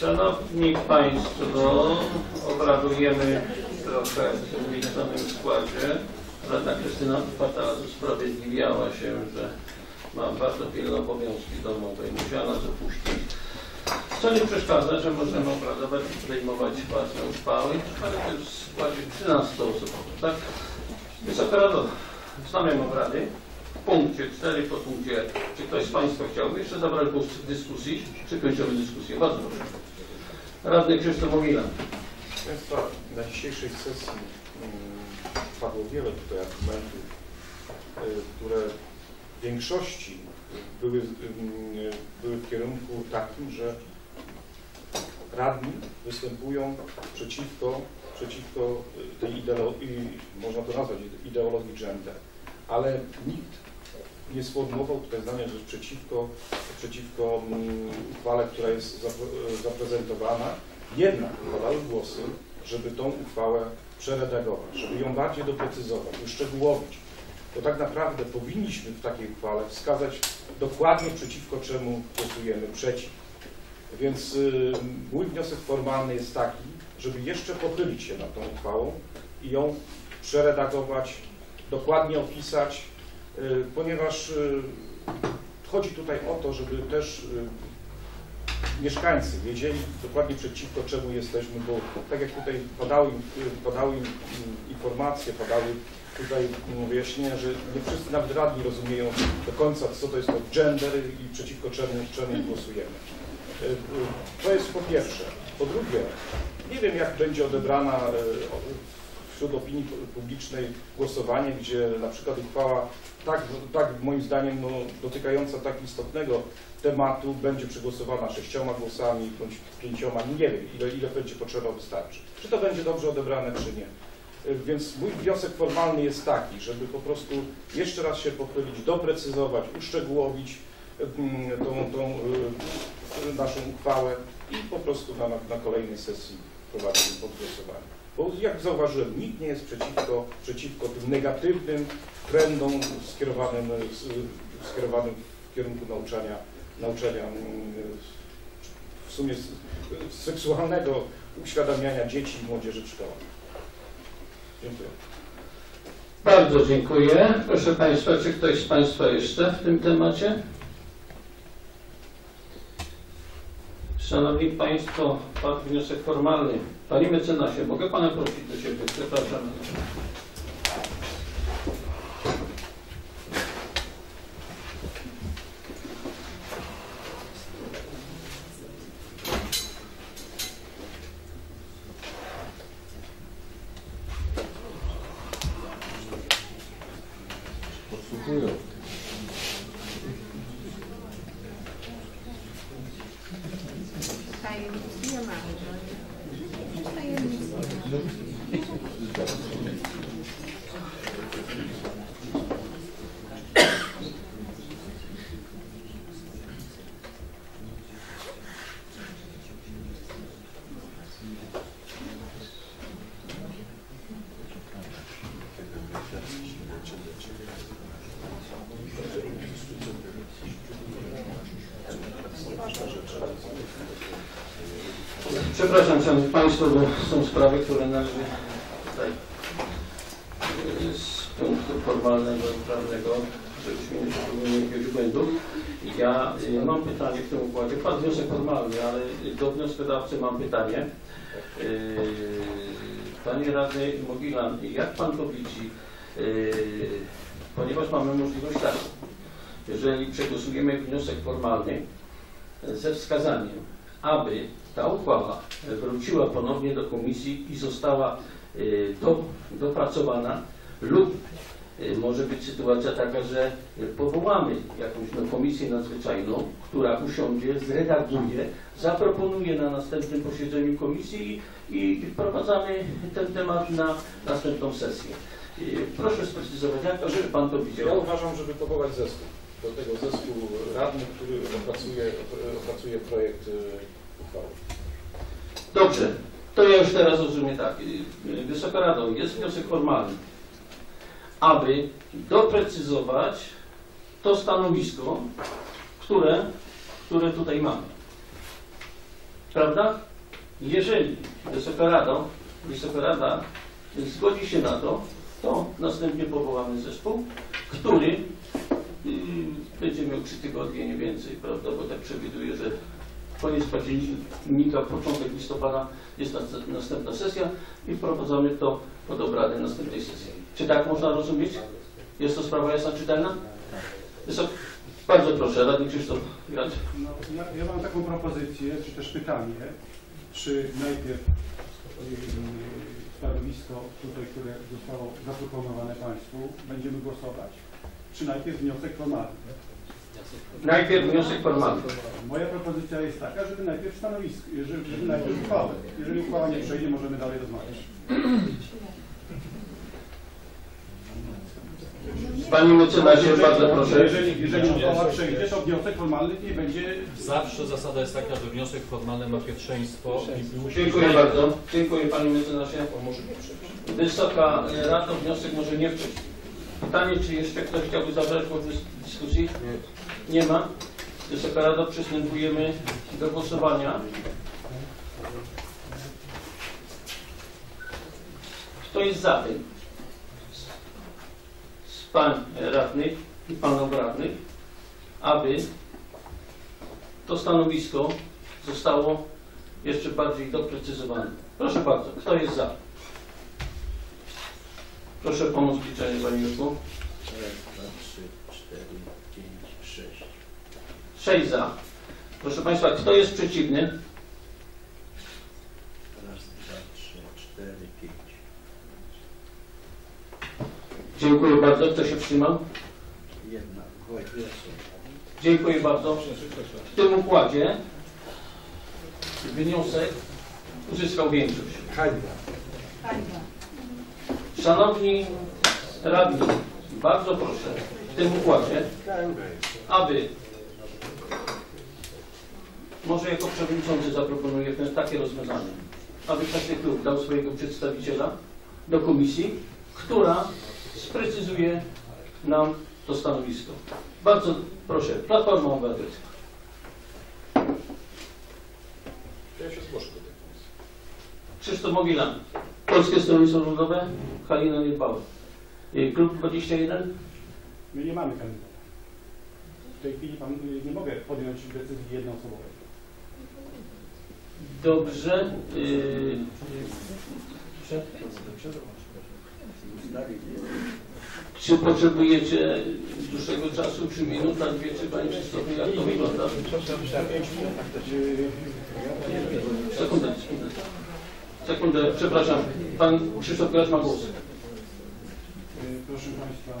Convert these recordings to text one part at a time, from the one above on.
Szanowni Państwo, obradujemy trochę w zmniejszonym składzie. Radna Krystyna Fatala usprawiedliwiała się, że ma bardzo pilne obowiązki domowe i musiała nas opuścić. Co nie przeszkadza, że możemy obradować i podejmować ważne uchwały, ale to jest w składzie 13 osób, tak? Wysoka Rado, wznawiam obrady. W punkcie 4 po punkcie, czy ktoś z Państwa chciałby jeszcze zabrać głos w dyskusji, czy kończymy dyskusję? Bardzo proszę. Radny Krzysztof. Proszę Państwa, na dzisiejszej sesji mm, padło wiele tutaj argumentów, y, które w większości były, mm, były w kierunku takim, że radni występują przeciwko, przeciwko y, tej ideologii, można to nazwać ideologii gender, ale nikt nie sformułował tutaj zdania, że przeciwko, przeciwko mm, uchwale, która jest zapre- zaprezentowana, jednak padały głosy, żeby tą uchwałę przeredagować, żeby ją bardziej doprecyzować, uszczegółowić. Bo tak naprawdę powinniśmy w takiej uchwale wskazać dokładnie przeciwko czemu głosujemy przeciw. Więc y, mój wniosek formalny jest taki, żeby jeszcze pochylić się nad tą uchwałą i ją przeredagować, dokładnie opisać, y, ponieważ y, chodzi tutaj o to, żeby też mieszkańcy wiedzieli dokładnie przeciwko czemu jesteśmy, bo tak jak tutaj padały, padały informacje, padały tutaj mm, wyjaśnienia, że nie wszyscy nawet radni rozumieją do końca, co to jest to gender i przeciwko czemu, czemu głosujemy. Y, y, To jest po pierwsze. Po drugie, nie wiem jak będzie odebrana y, wśród opinii publicznej głosowanie, gdzie na przykład uchwała tak, tak moim zdaniem no, dotykająca tak istotnego tematu będzie przegłosowana sześcioma głosami bądź pięcioma, nie wiem ile, ile będzie potrzeba wystarczy. Czy to będzie dobrze odebrane, czy nie. Więc mój wniosek formalny jest taki, żeby po prostu jeszcze raz się pochylić, doprecyzować, uszczegółowić tą, tą y, naszą uchwałę i po prostu na, na kolejnej sesji prowadzić pod głosowanie. Bo jak zauważyłem, nikt nie jest przeciwko, przeciwko tym negatywnym trendom skierowanym, skierowanym w kierunku nauczania, nauczania mm, w sumie seksualnego uświadamiania dzieci i młodzieży w szkołach. Dziękuję. Bardzo dziękuję. Proszę Państwa, czy ktoś z Państwa jeszcze w tym temacie? Szanowni Państwo, wniosek formalny. Panie mecenasie, mogę Pana prosić do siebie? Przepraszam. Tajemnic nie ma. no. Tajemnic nie ma. Przepraszam Szanowni Państwo, bo są sprawy, które należy tutaj y, z punktu formalnego i prawnego, żebyśmy nie popełnili jakiegoś błędu. Ja mam pytanie w tym układzie. Padł wniosek formalny, ale do wnioskodawcy mam pytanie. Y, Panie Radny Mogilan, jak Pan to widzi? Y, Ponieważ mamy możliwość taką, jeżeli przegłosujemy wniosek formalny ze wskazaniem, aby ta uchwała wróciła ponownie do komisji i została y, do, dopracowana lub y, może być sytuacja taka, że powołamy jakąś no, komisję nadzwyczajną, która usiądzie, zredaguje, zaproponuje na następnym posiedzeniu komisji i, wprowadzamy ten temat na następną sesję. Proszę sprecyzować, jak to, żeby Pan to Ja widział. uważam, żeby powołać zespół. Do tego zespół radnych, który opracuje, opracuje projekt. Dobrze. To ja już teraz rozumiem tak. y, y, Wysoka Rado, jest wniosek formalny, aby doprecyzować to stanowisko, które, które tutaj mamy. Prawda? Jeżeli Wysoka Rado, Wysoka Rada zgodzi się na to, to następnie powołamy zespół, który y, będzie miał trzy tygodnie, nie więcej, prawda, bo tak przewiduję, że koniec października, początek listopada jest nas- następna sesja i wprowadzamy to pod obrady następnej sesji. Czy tak można rozumieć? Jest to sprawa jasna, czytelna? Wysok... Bardzo proszę, radny Krzysztof Gracz. No, ja, ja mam taką propozycję, czy też pytanie, czy najpierw yy, stanowisko tutaj, które zostało zaproponowane Państwu, będziemy głosować, czy najpierw wniosek formalny. Najpierw wniosek formalny. Moja propozycja jest taka, żeby najpierw stanowisko, żeby, żeby najpierw uchwałę. Jeżeli uchwała nie przejdzie, możemy dalej rozmawiać. Panie mecenasie, bardzo proszę. Jeżeli, jeżeli uchwała przejdzie, to wniosek formalny nie będzie Zawsze zasada jest taka, że wniosek formalny ma pierwszeństwo i Dziękuję bardzo. Dziękuję Panie mecenasie. Wysoka Rado, wniosek może nie wcześniej. Pytanie, czy jeszcze ktoś chciałby zabrać głos w dyskusji? Nie ma. Wysoka Rado, przystępujemy do głosowania. Kto jest za tym? Z Pań radnych i Panów radnych, aby to stanowisko zostało jeszcze bardziej doprecyzowane. Proszę bardzo, kto jest za? Proszę pomóc w liczeniu, Panie Jurku. Raz, dwa, trzy, cztery, pięć, sześć. Sześć za. Proszę Państwa, kto jest przeciwny? Raz, dwa, trzy, cztery, pięć. Dziękuję bardzo. Kto się wstrzymał? Jedna. Dziękuję bardzo. W tym układzie wniosek uzyskał większość. Szanowni radni, bardzo proszę w tym układzie, aby może jako przewodniczący zaproponuję takie rozwiązanie, aby każdy klub dał swojego przedstawiciela do komisji, która sprecyzuje nam to stanowisko. Bardzo proszę, Platforma Obywatelska. Ja się zgłoszę do tej komisji. Krzysztof Mogilan, Polskie Stronnictwo Ludowe, Halina Niebała. Y, Klub 21? My nie mamy kandydata. W tej chwili pan, y, nie mogę podjąć decyzji jednoosobowej. Dobrze. y, Czy potrzebujecie dłuższego czasu, czy minuta, dwie, czy Panie Krzysztofie, jak to wygląda? Sekundę, sekundę. Sekundę, przepraszam. Pan Krzysztof Gracz ma głos. Y, Proszę Państwa,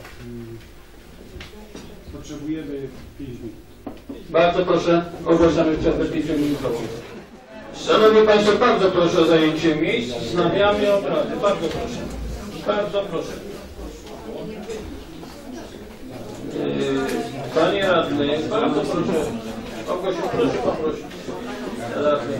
y, potrzebujemy 5 minut. Bardzo proszę, ogłaszamy przerwę 5 minutową. Szanowni Państwo, bardzo proszę o zajęcie miejsc. Wznawiamy obrady. Bardzo proszę. Bardzo proszę. Yy, Panie radny, bardzo proszę. Kogoś proszę poprosić. Radny.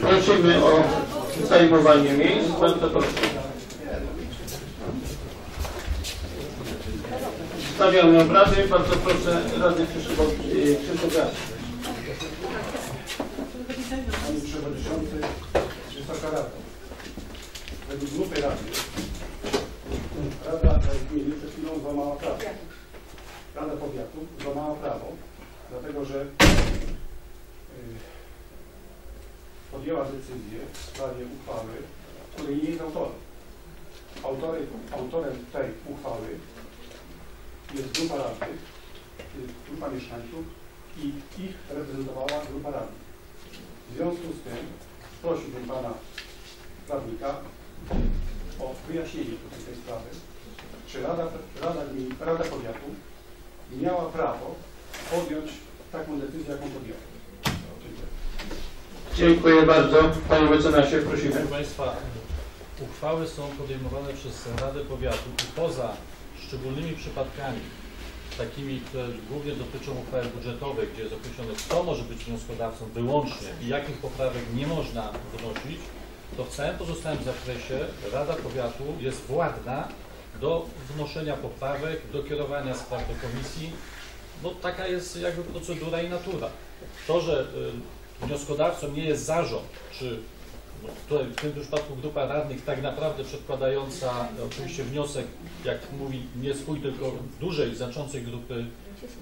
Prosimy o zajmowanie miejsc. Bardzo proszę. Stawiamy obrady. Bardzo proszę Rady Krzysztof Krzysztof Gracz. Panie Przewodniczący, Wysoka Rado. Grupy Rady Rada Gminy przed chwilą złamała prawo. Rada Powiatu złamała prawo, dlatego że y, podjęła decyzję w sprawie uchwały, której nie jest autorem. Autorem, autorem tej uchwały jest grupa radnych, y, grupa mieszkańców i ich reprezentowała grupa radnych. W związku z tym prosiłbym pana prawnika o wyjaśnienie tutaj tej sprawy, czy Rada, Rada, Gmin- Rada Powiatu miała prawo podjąć taką decyzję, jaką podjęła. Dziękuję. Dziękuję bardzo. Panie mecenasie, prosimy. Proszę Państwa, uchwały są podejmowane przez Radę Powiatu i poza szczególnymi przypadkami, takimi, które głównie dotyczą uchwały budżetowej, gdzie jest określone, kto może być wnioskodawcą wyłącznie i jakich poprawek nie można wnosić, to w całym pozostałym zakresie Rada Powiatu jest władna do wnoszenia poprawek, do kierowania spraw do komisji. No taka jest jakby procedura i natura. To, że y, wnioskodawcą nie jest zarząd, czy no, w tym przypadku grupa radnych tak naprawdę przedkładająca no, oczywiście wniosek, jak mówi, nie swój, tylko dużej, znaczącej grupy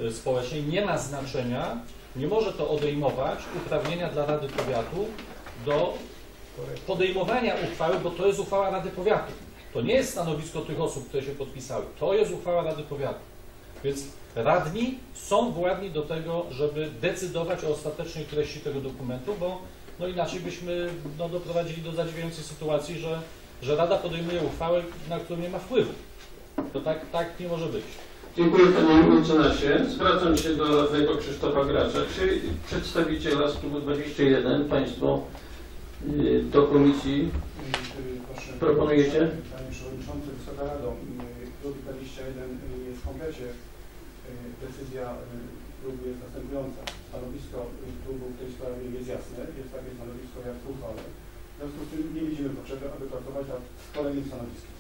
y, społecznej, nie ma znaczenia, nie może to odejmować uprawnienia dla Rady Powiatu do podejmowania uchwały, bo to jest uchwała Rady Powiatu. To nie jest stanowisko tych osób, które się podpisały. To jest uchwała Rady Powiatu. Więc radni są władni do tego, żeby decydować o ostatecznej treści tego dokumentu, bo no inaczej byśmy no, doprowadzili do zadziwiającej sytuacji, że, że Rada podejmuje uchwałę, na którą nie ma wpływu. To tak, tak nie może być. Dziękuję panie mecenasie. Zwracam się do radnego Krzysztofa Gracza. Czy przedstawiciela z klubu 21 państwo do komisji Y, y, Proszę, Proponujecie? Panie Przewodniczący, Wysoka Rado, y, klub 21 jest w komplecie. Y, Decyzja y, klubu jest następująca. Stanowisko y, klubu w tej sprawie jest jasne, jest takie stanowisko jak w uchwale. W związku z tym nie widzimy potrzeby, aby pracować nad kolejnym stanowiskiem.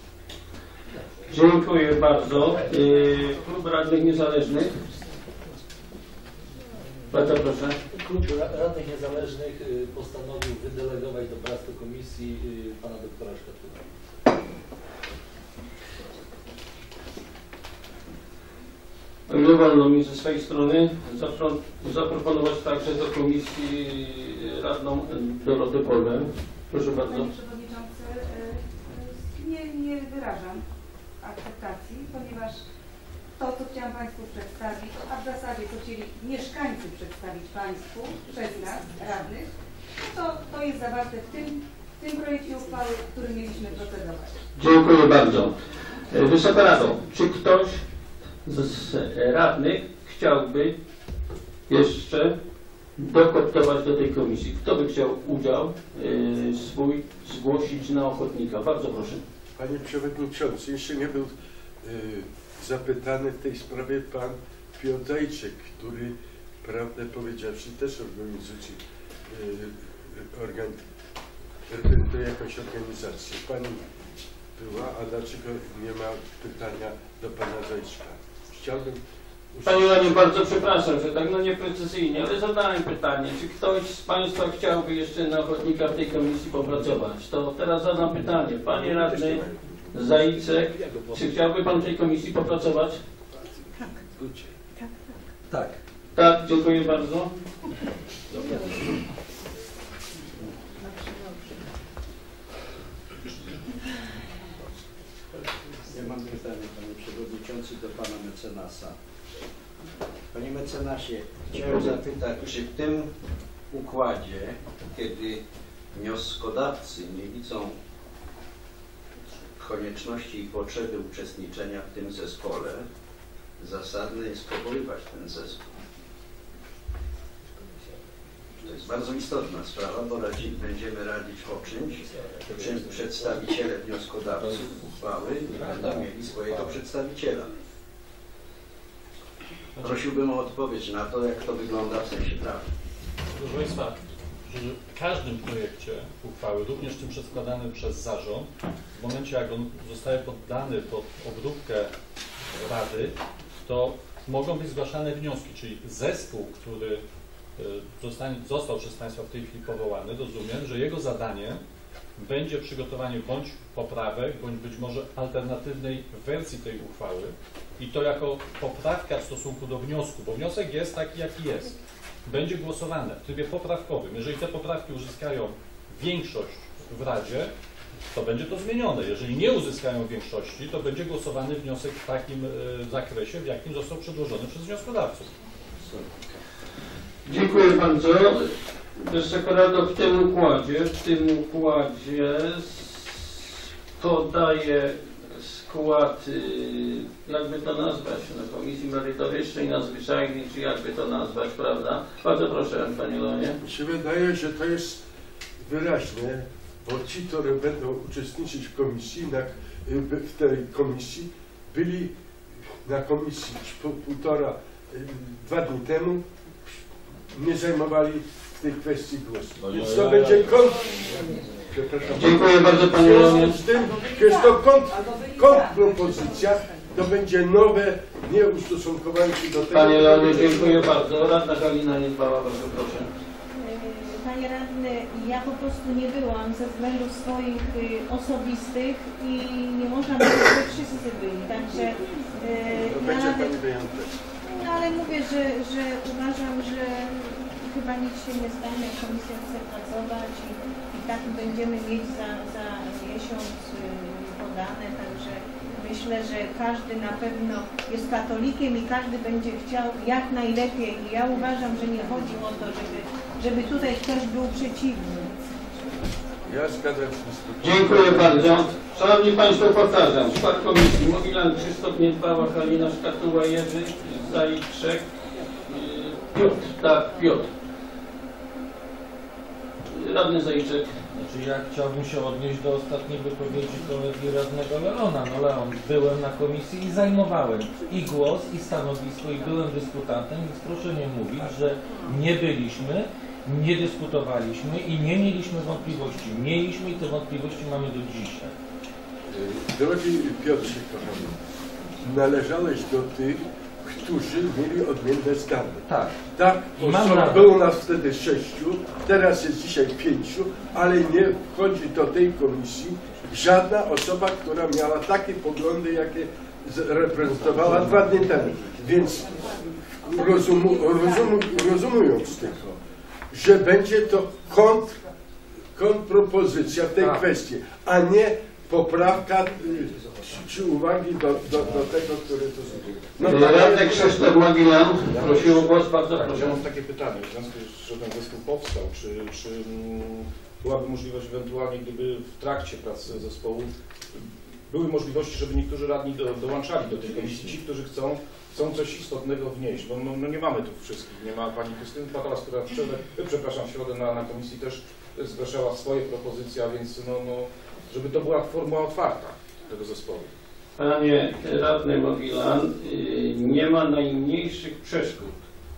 Dziękuję bardzo. Y, Klub Radnych Niezależnych. Bardzo proszę. Klub Ra- Radnych Niezależnych y, postanowił wydelegować do prac do komisji y, pana doktora Szkatuła. Nie wolno mi ze swojej strony zapro- zaproponować także do komisji radną Dorotę Polwę. Proszę bardzo. Panie Przewodniczący, y, y, nie, nie wyrażam akceptacji, ponieważ to, co chciałam Państwu przedstawić, a w zasadzie co chcieli mieszkańcy przedstawić Państwu przez nas, radnych, no to, to jest zawarte w tym, w tym projekcie uchwały, w którym mieliśmy procedować. Dziękuję bardzo. E, Wysoka Rado, czy ktoś z radnych chciałby jeszcze dokoptować do tej komisji? Kto by chciał udział y, swój zgłosić na ochotnika? Bardzo proszę. Panie Przewodniczący, jeszcze nie był y, zapytany w tej sprawie Pan Piotrejczyk, który, prawdę powiedziawszy, też organizuje, y, organ, reprezentuje jakąś organizację. Pani była, a dlaczego nie ma pytania do Pana Zajczka? Chciałbym... Panie Radny, bardzo przepraszam, że tak no nieprecyzyjnie, ale zadałem pytanie, czy ktoś z Państwa chciałby jeszcze na ochotnika w tej komisji popracować? To teraz zadam pytanie. Panie Radny Zajcek, czy chciałby Pan w tej komisji popracować? Tak. Tak, dziękuję bardzo. Ja mam pytanie, panie przewodniczący, do pana mecenasa. Panie mecenasie, chciałem zapytać, czy w tym układzie, kiedy wnioskodawcy nie widzą konieczności i potrzeby uczestniczenia w tym zespole, zasadne jest powoływać ten zespół. To jest bardzo istotna sprawa, bo radzi, będziemy radzić o czymś, czym przedstawiciele wnioskodawców uchwały będą mieli swojego przedstawiciela. Prosiłbym o odpowiedź na to, jak to wygląda w sensie prawnym. Proszę Państwa, w każdym projekcie uchwały, również tym przedkładanym przez zarząd, w momencie jak on zostaje poddany pod obróbkę Rady, to mogą być zgłaszane wnioski, czyli zespół, który y, zostanie, został przez Państwa w tej chwili powołany, rozumiem, że jego zadaniem będzie przygotowanie bądź poprawek, bądź być może alternatywnej wersji tej uchwały i to jako poprawka w stosunku do wniosku, bo wniosek jest taki, jaki jest będzie głosowane w trybie poprawkowym. Jeżeli te poprawki uzyskają większość w Radzie, to będzie to zmienione. Jeżeli nie uzyskają większości, to będzie głosowany wniosek w takim e, zakresie, w jakim został przedłożony przez wnioskodawców. Dziękuję bardzo. Wysoka Rado, w tym układzie, w tym układzie podaje skład, y, jakby to nazwać, na Komisji Merytorycznej, nadzwyczajnej, czy jakby to nazwać, prawda? Bardzo proszę, Panie Leonie. Mi się wydaje, że to jest wyraźnie, bo ci, którzy będą uczestniczyć w komisji, na, w tej komisji, byli na komisji półtora, y, dwa dni temu, nie zajmowali w tej kwestii głosu. Więc to będzie kont... Dziękuję bardzo W Panie z tym, że jest to kont, kontrpropozycja, to będzie nowe, nie ustosunkowanie się do tego. Panie Leonie, dziękuję bardzo. Radna Galina Niedbała, bardzo proszę. Panie radny, ja po prostu nie byłam ze względów swoich y, osobistych i nie można powiedzieć, że wszyscy byli, także To y, ja będzie nawet, no ale mówię, że, że uważam, że chyba nic się nie stanie, komisja chce pracować i tak będziemy mieć za, za miesiąc y, podane, także myślę, że każdy na pewno jest katolikiem i każdy będzie chciał jak najlepiej i ja uważam, że nie chodzi o to, żeby, żeby tutaj ktoś był przeciwny. Ja zgadzam się z tym. Dziękuję bardzo. Szanowni Państwo, powtarzam. Skład komisji. Mogilan Krzysztof Niedbała, Halina Szkatuła, Jerzy Zajczek, yy, Piotr. Tak, Piotr. Radny Zajczek. Znaczy ja chciałbym się odnieść do ostatniej wypowiedzi kolegi radnego Leona. No Leon, byłem na komisji i zajmowałem i głos, i stanowisko, i byłem dyskutantem, więc proszę nie mówić, że nie byliśmy, nie dyskutowaliśmy i nie mieliśmy wątpliwości. Mieliśmy i te wątpliwości mamy do dzisiaj. Drogi Piotrze, kochany, należałeś do tych, którzy mieli odmienne zdanie. Tak. Tak, I mam osob- nawet. było nas wtedy sześciu, teraz jest dzisiaj pięciu, ale nie wchodzi do tej komisji żadna osoba, która miała takie poglądy, jakie reprezentowała dwa dni temu. Więc rozumu, rozumu, rozumując tylko, że będzie to kontr, kontrpropozycja w tej Tak. kwestii, a nie poprawka y, czy, czy uwagi do, do, do tego, który to zrobił. No, Radny Krzysztof Mogilan. Prosił o głos, bardzo Tak, ja proszę. mam takie pytanie, w związku z że ten zespół powstał, czy, czy mm, byłaby możliwość ewentualnie, gdyby w trakcie pracy zespołu były możliwości, żeby niektórzy radni do, dołączali do tej komisji, ci, którzy chcą, chcą coś istotnego wnieść, bo no, no nie mamy tu wszystkich, nie ma pani Krystyny Patalas, która w środę, przepraszam, w środę na, na komisji też zgłaszała swoje propozycje, a więc no, no, żeby to była formuła otwarta tego zespołu. Panie radny Mogilan, yy, nie ma najmniejszych przeszkód.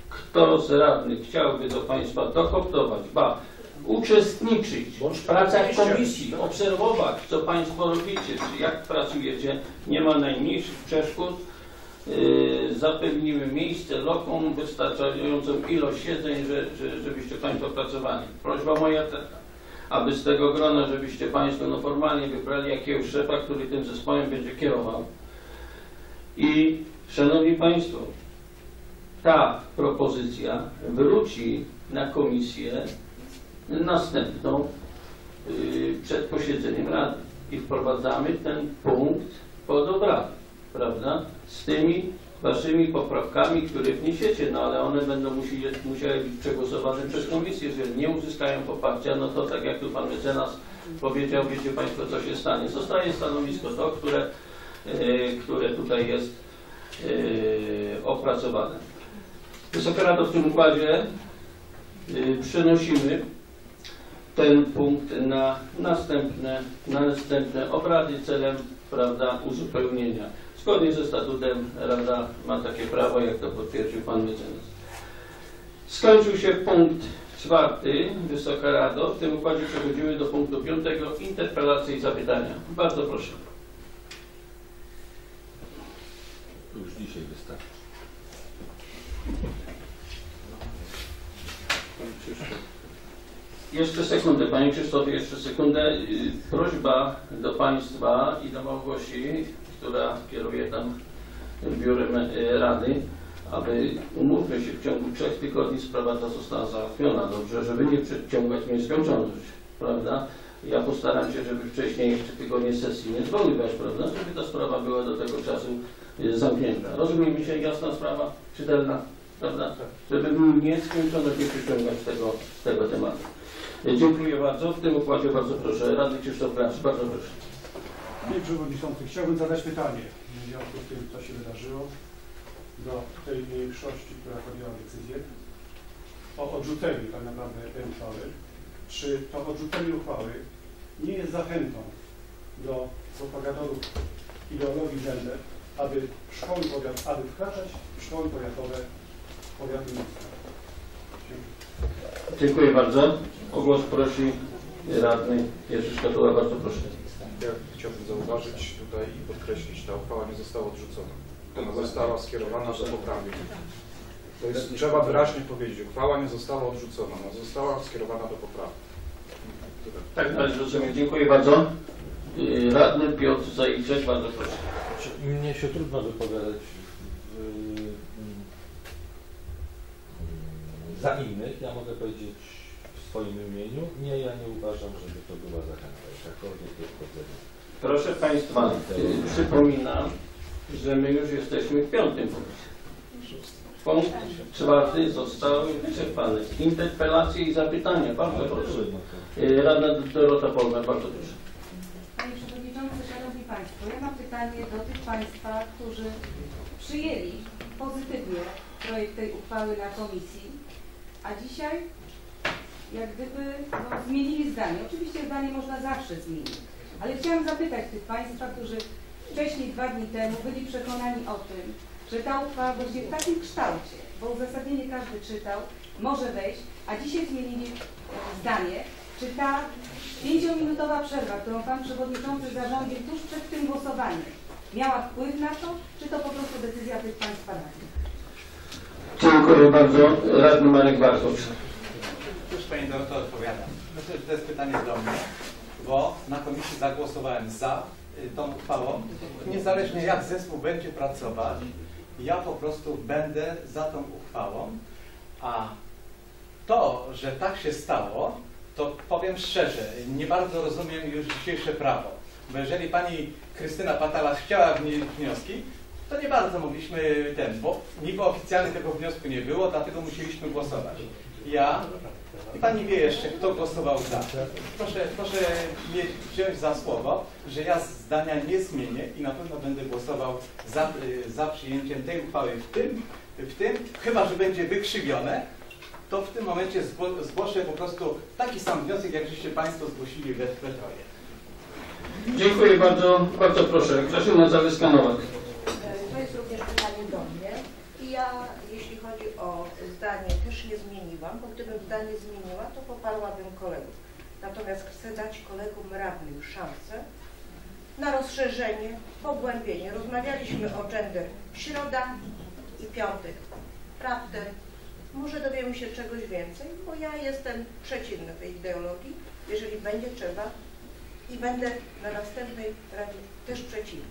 Kto z radnych chciałby do Państwa dokoptować, ba, uczestniczyć w pracach komisji, obserwować, co Państwo robicie, czy jak pracujecie, nie ma najmniejszych przeszkód. Yy, Zapewnimy miejsce, lokum, wystarczającą ilość siedzeń, że, że, żebyście Państwo pracowali. Prośba moja taka aby z tego grona, żebyście Państwo no formalnie wybrali jakiegoś szefa, który tym zespołem będzie kierował. I Szanowni Państwo, ta propozycja wróci na komisję następną yy, przed posiedzeniem Rady i wprowadzamy ten punkt pod obrady, prawda? Z tymi Waszymi poprawkami, które wniesiecie, no ale one będą musieli, musiały być przegłosowane przez komisję. Jeżeli nie uzyskają poparcia, no to tak jak tu Pan mecenas powiedział, wiecie Państwo, co się stanie. Zostaje stanowisko to, które, yy, które tutaj jest yy, opracowane. Wysoka Rado, w tym układzie yy, przenosimy ten punkt na następne, na następne obrady celem prawda, uzupełnienia. Zgodnie ze statutem Rada ma takie prawo, jak to potwierdził Pan mecenas. Skończył się punkt czwarty, Wysoka Rado. W tym układzie przechodzimy do punktu piątego, interpelacje i zapytania. Bardzo proszę. Już dzisiaj wystarczy. Jeszcze sekundę, Panie Krzysztofie, jeszcze sekundę. Prośba do Państwa i do Małgosi, która kieruje tam biurem y, Rady, aby umówmy się w ciągu trzech tygodni sprawa ta została załatwiona dobrze, żeby nie przeciągać nieskończoność, prawda? Ja postaram się, żeby wcześniej jeszcze tygodnie sesji nie zwoływać, prawda? Żeby ta sprawa była do tego czasu y, zamknięta. Rozumie mi się jasna sprawa, czytelna, prawda? Żeby w nieskończoność nie przyciągać tego, tego tematu. Dziękuję bardzo. W tym układzie bardzo proszę. Radny Krzysztof Gracz, bardzo proszę. Panie Przewodniczący, chciałbym zadać pytanie w związku z tym, co się wydarzyło, do tej większości, która podjęła decyzję o odrzuceniu tak naprawdę tej uchwały. czy to odrzucenie uchwały nie jest zachętą do propagatorów ideologii gender, aby szkoły powiat, aby wkraczać w szkoły powiatowe powiatu miejskiego. Dziękuję. Dziękuję bardzo. O głos prosi radny Jerzy Szkatuła. Bardzo proszę. Ja chciałbym zauważyć tutaj i podkreślić, ta uchwała nie została odrzucona. Ona została skierowana do poprawy. To jest, trzeba wyraźnie powiedzieć, uchwała nie została odrzucona, ona została skierowana do poprawy. Tak należy rozumieć. Dziękuję bardzo. Y, Radny Piotr Zajczek. Bardzo proszę. Mnie się trudno wypowiadać w, mm, za innych. Ja mogę powiedzieć swoim imieniu. Nie, ja nie uważam, żeby to była zachęta jakakolwiek wchodzenia. Proszę Państwa, y, przypominam, że my już jesteśmy w piątym punkcie. Punkt czwarty został wyczerpany. Interpelacje i zapytania. Bardzo proszę. Radna Dorota Polna, bardzo proszę. Panie Przewodniczący, Szanowni Państwo, ja mam pytanie do tych Państwa, którzy przyjęli pozytywnie projekt tej uchwały na komisji, a dzisiaj jak gdyby no, zmienili zdanie. Oczywiście zdanie można zawsze zmienić, ale chciałam zapytać tych Państwa, którzy wcześniej, dwa dni temu byli przekonani o tym, że ta uchwała właśnie w takim kształcie, bo uzasadnienie każdy czytał, może wejść, a dzisiaj zmienili e, zdanie, czy ta pięciominutowa przerwa, którą Pan Przewodniczący zarządził tuż przed tym głosowaniem, miała wpływ na to, czy to po prostu decyzja tych Państwa radnych? Dziękuję bardzo. Radny Marek Bartosz. Pani Doroto odpowiada. Myślę, że to jest pytanie do mnie, bo na komisji zagłosowałem za y, tą uchwałą. Niezależnie jak zespół będzie pracować, ja po prostu będę za tą uchwałą, a to, że tak się stało, to powiem szczerze, nie bardzo rozumiem już dzisiejsze prawo. Bo jeżeli pani Krystyna Patalas chciała wnieść wnioski, to nie bardzo mogliśmy ten, bo niby oficjalnie tego wniosku nie było, dlatego musieliśmy głosować. Ja i pani wie jeszcze, kto głosował za. Proszę, proszę mnie wziąć za słowo, że ja zdania nie zmienię i na pewno będę głosował za, y, za przyjęciem tej uchwały w tym, w tym, chyba że będzie wykrzywione, to w tym momencie zgło- zgłoszę po prostu taki sam wniosek, jak żeście Państwo zgłosili we, we troje. Dziękuję bardzo. Bardzo proszę. Grażyna Zawyska-Nowak. To jest również pytanie do mnie. I ja, jeśli chodzi o zdanie, też zmieniłam, bo gdybym zdanie zmieniła, to poparłabym kolegów. Natomiast chcę dać kolegom radnym szansę na rozszerzenie, pogłębienie. Rozmawialiśmy o gender środa i piątek. Raptem. Może dowiemy się czegoś więcej, bo ja jestem przeciwna tej ideologii, jeżeli będzie trzeba i będę na następnej Radzie też przeciwna.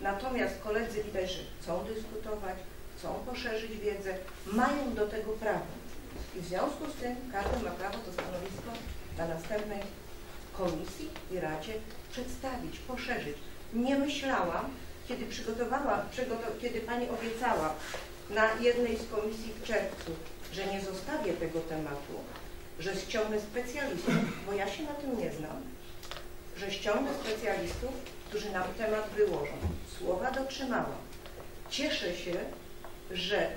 Natomiast koledzy widać, że chcą dyskutować, chcą poszerzyć wiedzę, mają do tego prawo. I w związku z tym każdy ma prawo to stanowisko na następnej komisji i Radzie przedstawić, poszerzyć. Nie myślałam, kiedy przygotowała, przygotow- kiedy Pani obiecała na jednej z komisji w czerwcu, że nie zostawię tego tematu, że ściągnę specjalistów, bo ja się na tym nie znam, że ściągnę specjalistów, którzy nam temat wyłożą. Słowa dotrzymałam. Cieszę się, że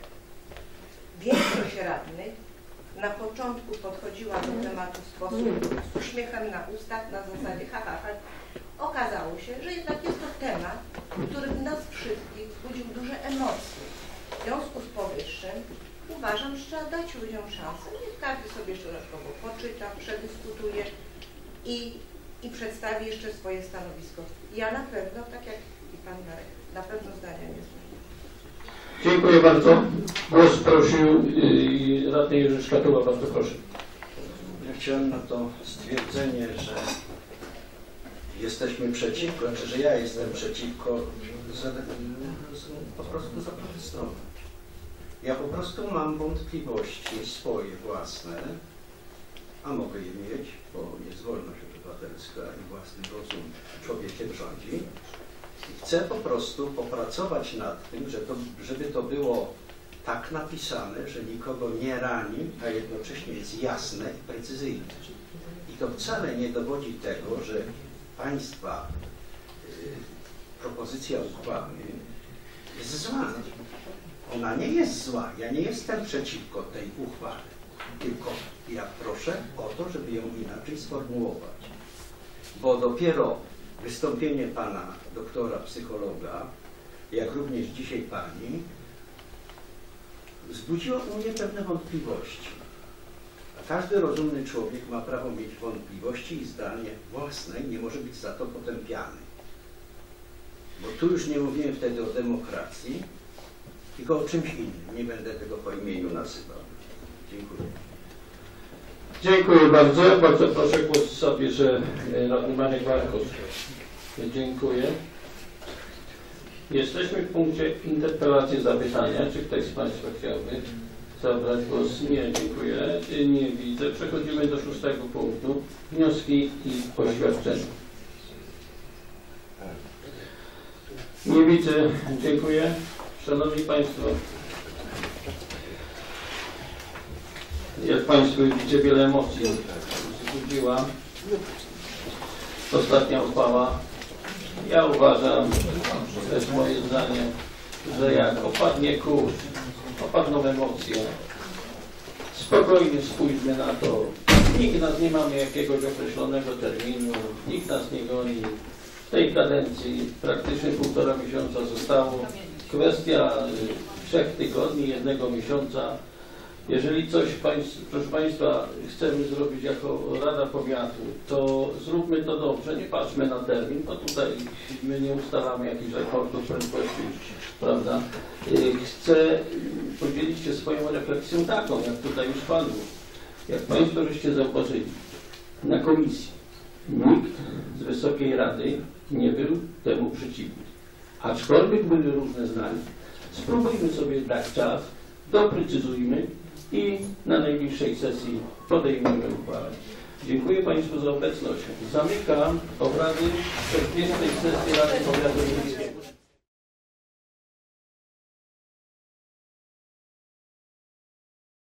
większość radnych na początku podchodziła do tematu w sposób z uśmiechem na ustach, na zasadzie ha, ha, ha. Okazało się, że jednak jest to temat, który w nas wszystkich budził duże emocje. W związku z powyższym uważam, że trzeba dać ludziom szansę. Niech każdy sobie jeszcze dodatkowo poczyta, przedyskutuje i, i przedstawi jeszcze swoje stanowisko. Ja na pewno, tak jak i Pan Marek, na pewno zdania nie zmienię. Dziękuję bardzo. Głos prosił y, radny Jerzy Szkatuła. Bardzo proszę. Ja chciałem na to stwierdzenie, że jesteśmy przeciwko, czy że ja jestem przeciwko, po prostu zaprotestować. Ja po prostu mam wątpliwości swoje własne, a mogę je mieć, bo jest wolność obywatelska i własny rozum człowiekiem rządzi. Chcę po prostu popracować nad tym, że to, żeby to było tak napisane, że nikogo nie rani, a jednocześnie jest jasne i precyzyjne. I to wcale nie dowodzi tego, że Państwa y, propozycja uchwały jest zła. Ona nie jest zła. Ja nie jestem przeciwko tej uchwale. tylko ja proszę o to, żeby ją inaczej sformułować. Bo dopiero wystąpienie pana doktora psychologa, jak również dzisiaj pani, wzbudziło u mnie pewne wątpliwości. A każdy rozumny człowiek ma prawo mieć wątpliwości i zdanie własne i nie może być za to potępiany. Bo tu już nie mówiłem wtedy o demokracji, tylko o czymś innym. Nie będę tego po imieniu nazywał. Dziękuję. Dziękuję bardzo. Bardzo proszę głos zabierze e, radny Marek Warkos. Dziękuję. Jesteśmy w punkcie interpelacji zapytania. Czy ktoś z Państwa chciałby zabrać głos? Nie, dziękuję. Nie widzę. Przechodzimy do szóstego punktu. Wnioski i oświadczenia. Nie widzę. Dziękuję. Szanowni Państwo, jak Państwo widzicie, wiele emocji wzbudziła ostatnia uchwała. Ja uważam, to jest moje zdanie, że jak opadnie kurz, opadną emocje, spokojnie spójrzmy na to. Nikt nas nie mamy jakiegoś określonego terminu, nikt nas nie goni. W tej kadencji praktycznie półtora miesiąca zostało. Kwestia y, trzech tygodni, jednego miesiąca. Jeżeli coś, proszę Państwa, chcemy zrobić jako Rada Powiatu, to zróbmy to dobrze, nie patrzmy na termin, bo tutaj my nie ustalamy jakichś rekordów prędkości, prawda? Y, Chcę y, podzielić się swoją refleksją taką, jak tutaj już padło. Jak Państwo żeście zauważyli, na komisji nikt z Wysokiej Rady nie był temu przeciwny. Aczkolwiek były różne zdania. Spróbujmy sobie dać czas, doprecyzujmy i na najbliższej sesji podejmiemy uchwałę. Dziękuję Państwu za obecność. Zamykam obrady 40. sesji Rady Powiatu Miejskiego.